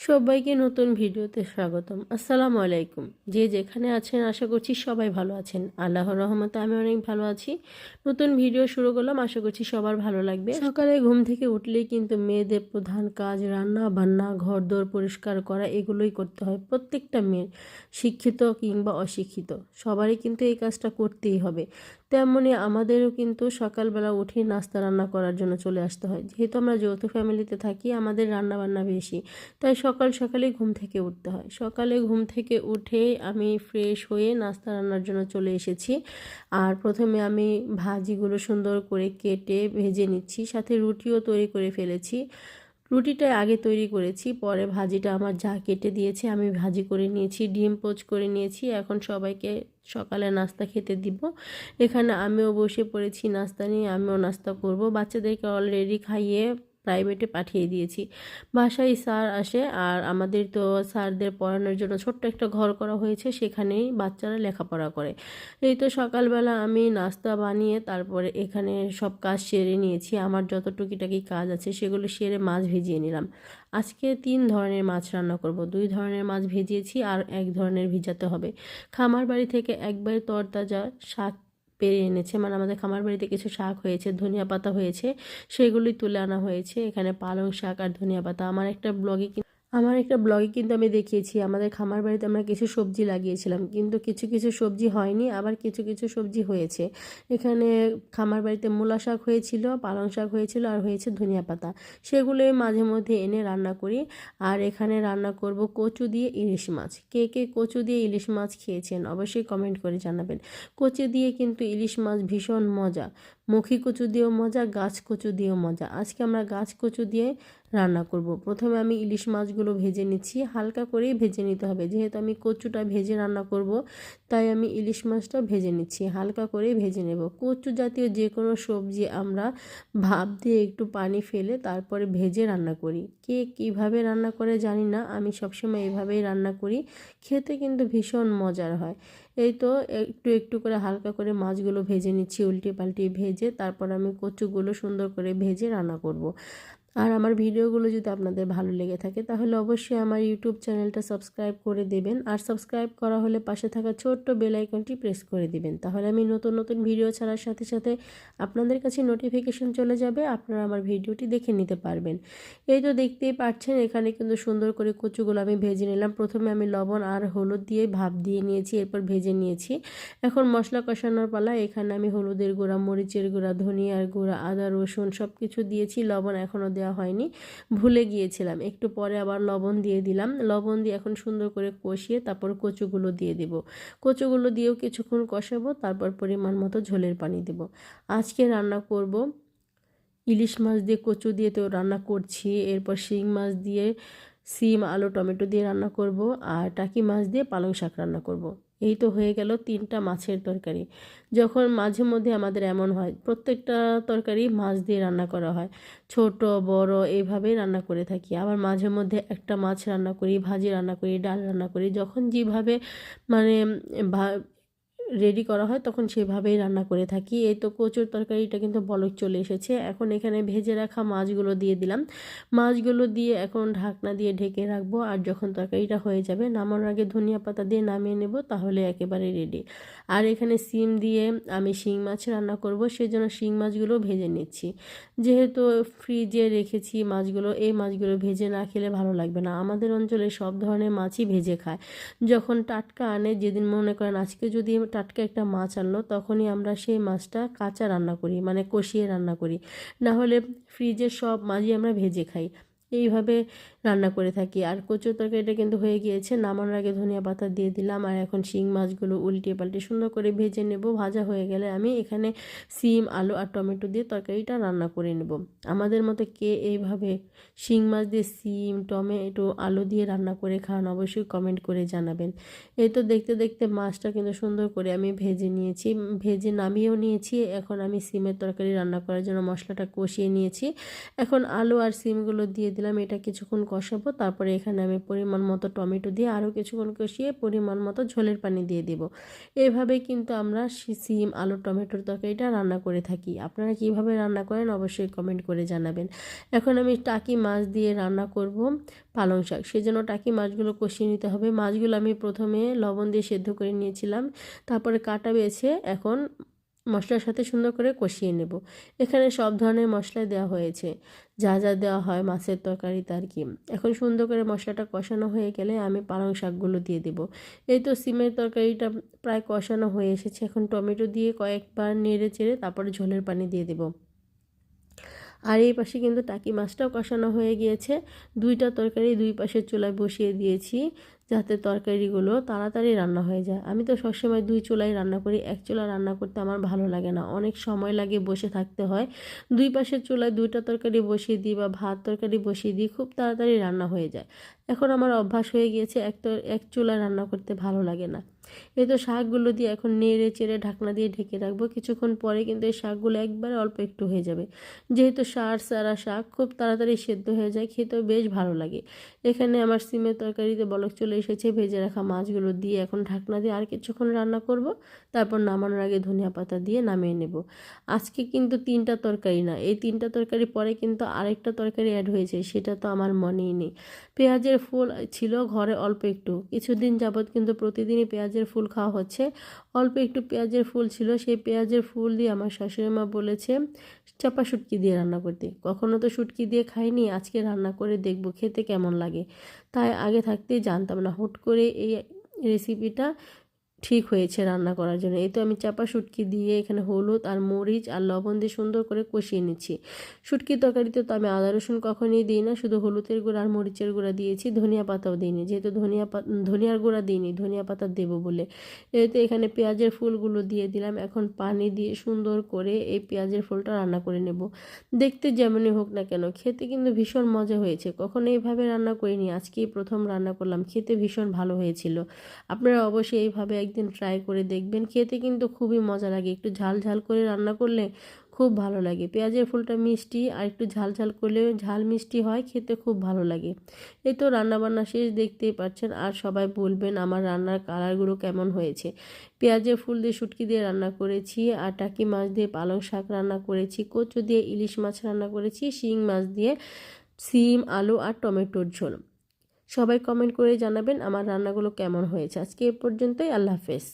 সবাইকে নতুন ভিডিওতে স্বাগতম। আসসালামু আলাইকুম। যে যেখানে আছেন, আশা করছি সবাই ভালো আছেন। আল্লাহর রহমতে আমি অনেক ভালো আছি। নতুন ভিডিও শুরু করলাম, আশা করছি সবার ভালো লাগবে। সকালে ঘুম থেকে উঠলেই কিন্তু মেয়েদের প্রধান কাজ রান্না, বান্না ঘর দোর পরিষ্কার করা, এগুলোই করতে হয় প্রত্যেকটা মেয়ের। শিক্ষিত কিংবা অশিক্ষিত, সবারই কিন্তু এই কাজটা করতেই হবে। তেমনই আমাদেরও কিন্তু সকালবেলা উঠে নাস্তা রান্না করার জন্য চলে আসতে হয়। যেহেতু আমরা যৌথ ফ্যামিলিতে থাকি, আমাদের রান্না বান্না বেশি, তাই সকাল সকালে ঘুম থেকে উঠতে হয়। সকালে ঘুম থেকে উঠে আমি ফ্রেশ হয়ে নাস্তা রান্নার জন্য চলে এসেছি। আর প্রথমে আমি ভাজিগুলো সুন্দর করে কেটে ভেজে নিচ্ছি, সাথে রুটিও তৈরি করে ফেলেছি। রুটিটা আগে তৈরি করেছি, পরে ভাজিটা আমার যা কেটে দিয়েছে আমি ভাজি করে নিয়েছি, ডিম পোচ করে নিয়েছি। এখন সবাইকে সকালে নাস্তা খেতে দিব। এখানে আমিও বসে পড়েছি নাস্তা নিয়ে, আমিও নাস্তা করব। বাচ্চাদেরকে অলরেডি খাইয়ে প্রাইভেটে পাঠিয়ে দিয়েছি। বাসায় স্যার আসে আর আমাদের তো স্যারদের পড়ানোর জন্য ছোট্ট একটা ঘর করা হয়েছে, সেখানেই বাচ্চারা লেখাপড়া করে। এই তো সকালবেলা আমি নাস্তা বানিয়ে তারপরে এখানে সব কাজ সেরে নিয়েছি। আমার যত টুকিটাকি কাজ আছে সেগুলো সেরে মাছ ভিজিয়ে নিলাম। আজকে তিন ধরনের মাছ রান্না করব। দুই ধরনের মাছ ভিজিয়েছি আর এক ধরনের ভিজাতে হবে। খামার বাড়ি থেকে একবার তরতাজা শাক পেরে এনেছে। মানে আমাদের খামার বাড়িতে কিছু শাক হয়েছে, ধনিয়া পাতা হয়েছে সেগুলি তুলে আনা হয়েছে। এখানে পালং শাক আর ধনিয়া পাতা। আমার একটা ব্লগে আমার একটা ব্লগে কিন্তু আমি দেখিয়েছি, আমাদের খামার বাড়িতে আমরা কিছু সবজি লাগিয়েছিলাম, কিন্তু কিছু কিছু সবজি হয়নি, আবার কিছু কিছু সবজি হয়েছে। এখানে খামার বাড়িতে মূলা শাক হয়েছিল, পালং শাক হয়েছিল, আর হয়েছে ধনিয়া পাতা। সেগুলোই মাঝে মধ্যে এনে রান্না করি, আর এখানে রান্না করব কচু দিয়ে ইলিশ মাছ। কে কে কচু দিয়ে ইলিশ মাছ খেয়েছেন, অবশ্যই কমেন্ট করে জানাবেন। কচু দিয়ে কিন্তু ইলিশ মাছ ভীষণ মজা। মুখী কচু দিয়েও মজা, গাছ কচু দিয়েও মজা। আজকে আমরা গাছ কচু দিয়ে রান্না করব। প্রথমে আমি ইলিশ মাছগুলো ভেজে নিচ্ছি। হালকা করেই ভেজে নিতে হবে। যেহেতু আমি কচুটা ভেজে রান্না করব, তাই আমি ইলিশ মাছটা ভেজে নিচ্ছি। হালকা করেই ভেজে নেব। কচু জাতীয় যে কোনো সবজি আমরা ভাপ দিয়ে একটু পানি ফেলে তারপরে ভেজে রান্না করি। কে কীভাবে রান্না করে জানি না। আমি সবসময় এভাবেই রান্না করি। খেতে কিন্তু ভীষণ মজার হয়। এই তো একটু একটু করে হালকা করে মাছগুলো ভেজে নিচ্ছি, উল্টে পাল্টে ভেজে তারপর আমি কচুগুলো সুন্দর করে ভেজে রান্না করব। আর আমার ভিডিওগুলো যদি আপনাদের ভালো লেগে থাকে, তাহলে অবশ্যই আমার ইউটিউব চ্যানেলটা সাবস্ক্রাইব করে দেবেন। আর সাবস্ক্রাইব করা হলে পাশে থাকা ছোট্ট বেল আইকনটি প্রেস করে দিবেন। তাহলে আমি নতুন নতুন ভিডিও ছাড়ার সাথে সাথে আপনাদের কাছে নোটিফিকেশন চলে যাবে, আপনারা আমার ভিডিওটি দেখে নিতে পারবেন। এই তো দেখতেই পাচ্ছেন, এখানে কিন্তু সুন্দর করে কচুগুলো আমি ভেজে নিলাম। প্রথমে আমি লবণ আর হলুদ দিয়ে ভাপ দিয়ে নিয়েছি, এরপর ভেজে নিয়েছি। এখন মশলা কষানোর পালা, এখানে আমি হলুদের গুঁড়া, মরিচের গুঁড়া, ধনিয়ার গুঁড়া, আদা, রসুন সব কিছু দিয়েছি। লবণ এখনও দেওয়া হয়নি, ভুলে গিয়েছিলাম। একটু পরে আবার লবণ দিয়ে দিলাম। লবণ দিয়ে এখন সুন্দর করে কষিয়ে তারপর কচুগুলো দিয়ে দেব। কচুগুলো দিয়েও কিছুক্ষণ কষাবো, তারপর পরিমাণ মতো ঝোলের পানি দেব। আজকে রান্না করব ইলিশ মাছ দিয়ে কচু দিয়ে তো রান্না করছি, এরপর শিং মাছ দিয়ে, সিম, আলু, টমেটো দিয়ে রান্না করব, আর টাকি মাছ দিয়ে পালং শাক রান্না করব। এই তো হয়ে গেল তিনটা মাছের তরকারি। যখন মাঝে মধ্যে আমাদের এমন হয়, প্রত্যেকটা তরকারি মাছ দিয়ে রান্না করা হয়। ছোট, বড় এইভাবেই রান্না করে থাকি। আবার মাঝে মধ্যে একটা মাছ রান্না করি, ভাজি রান্না করি, ডাল রান্না করি। যখন যেভাবে মানে রেডি করা হয়, তখন সেভাবেই রান্না করে থাকি। এই তো কচুর তরকারিটা কিন্তু বলক চলে এসেছে। এখন এখানে ভেজে রাখা মাছগুলো দিয়ে দিলাম। মাছগুলো দিয়ে এখন ঢাকনা দিয়ে ঢেকে রাখব আর যখন তরকারিটা হয়ে যাবে, নামানোর আগে ধনিয়া পাতা দিয়ে নামিয়ে নেব, তাহলে একেবারে রেডি আর এখানে সিম দিয়ে আমি শিং মাছ রান্না করব, সেজন্য শিং মাছগুলো ভেজে নিচ্ছি। যেহেতু ফ্রিজে রেখেছি মাছগুলো, এই মাছগুলো ভেজে না খেলে ভালো লাগবে না। আমাদের অঞ্চলে সব ধরনের মাছই ভেজে খায়। যখন টাটকা আনে, যেদিন মনে করেন আজকে যদি টাটকা একটা মাছ আনলো, তখনই আমরা সেই মাছটা কাঁচা রান্না করি মানে কষিয়ে রান্না করি। না হলে ফ্রিজের সব মাছই আমরা ভেজে খাই। এইভাবে রান্না করে থাকি। আর কচুর তরকারিটা কিন্তু হয়ে গিয়েছে। নামানোর আগে ধনিয়া পাতা দিয়ে দিলাম। আর এখন শিং মাছগুলো উল্টে পাল্টে সুন্দর করে ভেজে নেব। ভাজা হয়ে গেলে আমি এখানে সিম, আলু আর টমেটো দিয়ে তরকারিটা রান্না করে নেব। আমাদের মতো কে এইভাবে শিং মাছ দিয়ে সিম, টমেটো, আলু দিয়ে রান্না করে খান অবশ্যই কমেন্ট করে জানাবেন। এই তো দেখতে দেখতে মাছটা কিন্তু সুন্দর করে আমি ভেজে নিয়েছি। ভেজে নামিয়েও নিয়েছি। এখন আমি সিমের তরকারি রান্না করার জন্য মশলাটা কষিয়ে নিয়েছি। এখন আলু আর সিমগুলো দিয়ে দিলাম। এটা কিছুক্ষণ কষাবো, তারপরে এখানে আমি পরিমাণ মতো টমেটো দিয়ে আরও কিছুক্ষণ কষিয়ে পরিমাণ মতো ঝোলের পানি দিয়ে দেব। এভাবে কিন্তু আমরা সিম আলু টমেটোর তরকারিটা রান্না করে থাকি। আপনারা কীভাবে রান্না করেন অবশ্যই কমেন্ট করে জানাবেন। এখন আমি টাকি মাছ দিয়ে রান্না করব পালং শাক। সেজন্য টাকি মাছগুলো কষিয়ে নিতে হবে। মাছগুলো আমি প্রথমে লবণ দিয়ে সেদ্ধ করে নিয়েছিলাম। তারপরে কাটা বেছে এখন মশলার সাথে সুন্দর করে কষিয়ে নেব। এখানে সব ধরনের মশলা দেওয়া হয়েছে। যা যা দেওয়া হয়, মাছের তরকারিতে আর কি এখন সুন্দর করে মশলাটা কষানো হয়ে গেলে আমি পালং শাকগুলো দিয়ে দেব। এই তো সিমের তরকারিটা প্রায় কষানো হয়ে এসেছে। এখন টমেটো দিয়ে কয়েকবার নেড়ে চেড়ে তারপরে ঝোলের পানি দিয়ে দেব। আর এই পাশে কিন্তু টাকি মাছটাও কষানো হয়ে গিয়েছে। দুইটা তরকারি দুই পাশের চুলায় বসিয়ে দিয়েছি যাতে তরকারিগুলো তাড়াতাড়ি রান্না হয়ে যায়। আমি তো সবসময় দুই চুলায় রান্না করি, এক চুলা রান্না করতে আমার ভালো লাগে না। অনেক সময় লাগে বসে থাকতে হয়। দুই পাশের চুলায় দুইটা তরকারি বসিয়ে দিই বা ভাত তরকারি বসিয়ে দিই, খুব তাড়াতাড়ি রান্না হয়ে যায়। এখন আমার অভ্যাস হয়ে গিয়েছে, এক এক চুলায় রান্না করতে ভালো লাগে না। এই তো শাকগুলো দিয়ে এখন নেড়ে চেড়ে ঢাকনা দিয়ে ঢেকে রাখব। কিছুক্ষণ পরে কিন্তু এই শাকগুলো একবারে অল্প একটু হয়ে যাবে। যেহেতু সার সারা শাক খুব তাড়াতাড়ি সেদ্ধ হয়ে যায়, খেতেও বেশ ভালো লাগে। এখানে আমার সিমের তরকারিতে বলক চলে এসেছে, ভেজে রাখা মাছগুলো দিয়ে এখন ঢাকনা দিয়ে আর কিছুক্ষণ রান্না করব। তারপর নামানোর আগে ধনিয়া পাতা দিয়ে নামিয়ে নেব। আজকে কিন্তু তিনটা তরকারি না, এই তিনটা তরকারি পরে কিন্তু আরেকটা তরকারি অ্যাড হয়েছে, সেটা তো আমার মনেই নেই। পেঁয়াজের ফুল ছিল, ঘরে অল্প একটু। কিছুদিন যাবৎ কিন্তু প্রতিদিনই পেঁয়াজের ফুল খাওয়া হচ্ছে। অল্প একটু পেঁয়াজের ফুল ছিল, সেই পেঁয়াজের ফুল দিয়ে আমার শাশুড়ি মা বলেছে, চাপা শুটকি দিয়ে রান্না করতে। কখনো তো শুটকি দিয়ে খাইনি, আজকে রান্না করে দেখব খেতে কেমন লাগে। তাই আগে থাকতেই জানতাম না, হুট করে এই রেসিপিটা ঠিক হয়েছে রান্না করার জন্য। এই তো আমি চাপা শুটকি দিয়ে এখানে হলুদ আর মরিচ আর লবণ দিয়ে সুন্দর করে কষিয়ে নিচ্ছি। শুটকি তরকারিতে তো আমি আদা, রসুন কখনই দিই না, শুধু হলুদের গুঁড়া আর মরিচের গুঁড়া দিয়েছি, ধনিয়া পাতাও দিইনি। যেহেতু ধনিয়া পাতা ধনিয়ার গুঁড়া দিইনি, ধনিয়া পাতা দেবো বলে। এতে এখানে পেঁয়াজের ফুলগুলো দিয়ে দিলাম, এখন পানি দিয়ে সুন্দর করে এই পেঁয়াজের ফুলটা রান্না করে নেব। দেখতে যেমনই হোক না কেন, খেতে কিন্তু ভীষণ মজা হয়েছে। কখনো এইভাবে রান্না করিনি, আজকেই প্রথম রান্না করলাম, খেতে ভীষণ ভালো হয়েছিল। আপনারা অবশ্যই এইভাবে একদিন ট্রাই করে দেখবেন। খেতে কিন্তু খুবই মজা লাগে। একটু ঝাল ঝাল করে রান্না করলে খুব ভালো লাগে। পেঁয়াজের ফুলটা মিষ্টি আর একটু ঝাল ঝাল করলে ঝাল মিষ্টি হয়, খেতে খুব ভালো লাগে। এই তো রান্নাবান্না শেষ, দেখতেই পাচ্ছেন। আর সবাই বলবেন আমার রান্নার কালারগুলো কেমন হয়েছে। পেঁয়াজের ফুল দিয়ে শুটকি দিয়ে রান্না করেছি আর টাকি মাছ দিয়ে পালং শাক রান্না করেছি, কচু দিয়ে ইলিশ মাছ রান্না করেছি, শিং মাছ দিয়ে সিম, আলু আর টমেটোর ঝোল। সবাই কমেন্ট করে জানাবেন আমার রান্নাগুলো কেমন হয়েছে। আজকে এ পর্যন্তই আল্লাহ হাফেজ।